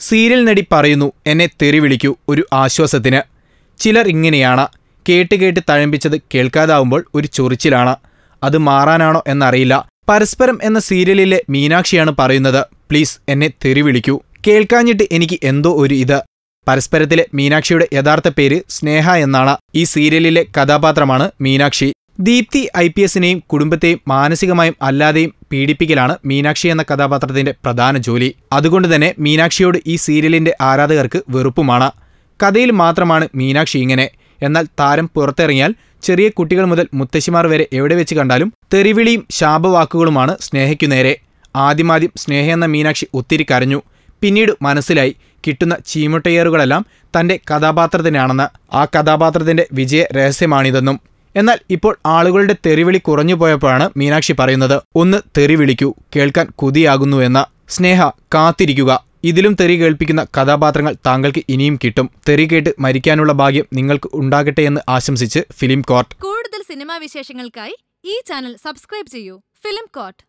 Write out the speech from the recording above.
Serial നടി പറയുന്നു എന്നെ തെറി വിളിക്കൂ ഒരു ആശ്വാസത്തിന്. ചിലർ ഇങ്ങനെയാണ്. കേട്ട് കേട്ട് തഴമ്പിച്ചത് കേൾക്കാതാവുമ്പോൾ ഒരു ചൊറിച്ചിലാണ്. അത് മാറാനാണോ എന്നറിയില്ല. പരസ്പരം എന്ന സീരിയലിലെ മീനാക്ഷിയാണ് പറയുന്നത് പ്ലീസ് എന്നെ തെറി വിളിക്കൂ കേൾക്കാഞ്ഞിട്ട് എനിക്ക് എന്തോ ഒരു ഇത്. പരസ്പരത്തിലെ മീനാക്ഷിയുടെ യഥാർത്ഥ പേര് സ്നേഹ എന്നാണ്. ഈ സീരിയലിലെ കഥാപാത്രമാണ് മീനാക്ഷി. ദീപ്തി ഐ പി എസിനെയും കുടുംബത്തെയും മാനസികമായും അല്ലാതെയും പീഡിപ്പിക്കലാണ് മീനാക്ഷി എന്ന കഥാപാത്രത്തിന്റെ പ്രധാന ജോലി. അതുകൊണ്ട് തന്നെ മീനാക്ഷിയോട് ഈ സീരിയലിന്റെ ആരാധകർക്ക് വെറുപ്പുമാണ്. കഥയിൽ മാത്രമാണ് മീനാക്ഷി ഇങ്ങനെ. എന്നാൽ താരം പുറത്തിറങ്ങിയാൽ ചെറിയ കുട്ടികൾ മുതൽ മുത്തശ്ശിമാർ വരെ എവിടെ വെച്ച് കണ്ടാലും തെറിവിളിയും ശാപവാക്കുകളുമാണ് സ്നേഹയ്ക്കു നേരെ. ആദ്യമാദ്യം സ്നേഹ എന്ന മീനാക്ഷി ഒത്തിരി കരഞ്ഞു. പിന്നീട് മനസ്സിലായി കിട്ടുന്ന ചീമുട്ടയേറുകളെല്ലാം തന്റെ കഥാപാത്രത്തിനാണെന്ന്. ആ കഥാപാത്രത്തിന്റെ വിജയ രഹസ്യമാണിതെന്നും. എന്നാൽ ഇപ്പോൾ ആളുകളുടെ തെറിവിളി കുറഞ്ഞു പോയപ്പോഴാണ് മീനാക്ഷി പറയുന്നത് ഒന്ന് തെറി വിളിക്കൂ കേൾക്കാൻ കൊതിയാകുന്നുവെന്ന സ്നേഹ കാത്തിരിക്കുക. ഇതിലും തെറി കേൾപ്പിക്കുന്ന കഥാപാത്രങ്ങൾ താങ്കൾക്ക് ഇനിയും കിട്ടും. തെറി കേട്ട് മരിക്കാനുള്ള ഭാഗ്യം നിങ്ങൾക്ക് ഉണ്ടാകട്ടെ എന്ന് ആശംസിച്ച് ഫിലിം കോർട്ട്. കൂടുതൽ സിനിമാ വിശേഷങ്ങൾക്കായി ഈ ചാനൽ സബ്സ്ക്രൈബ് ചെയ്യൂ. Film coat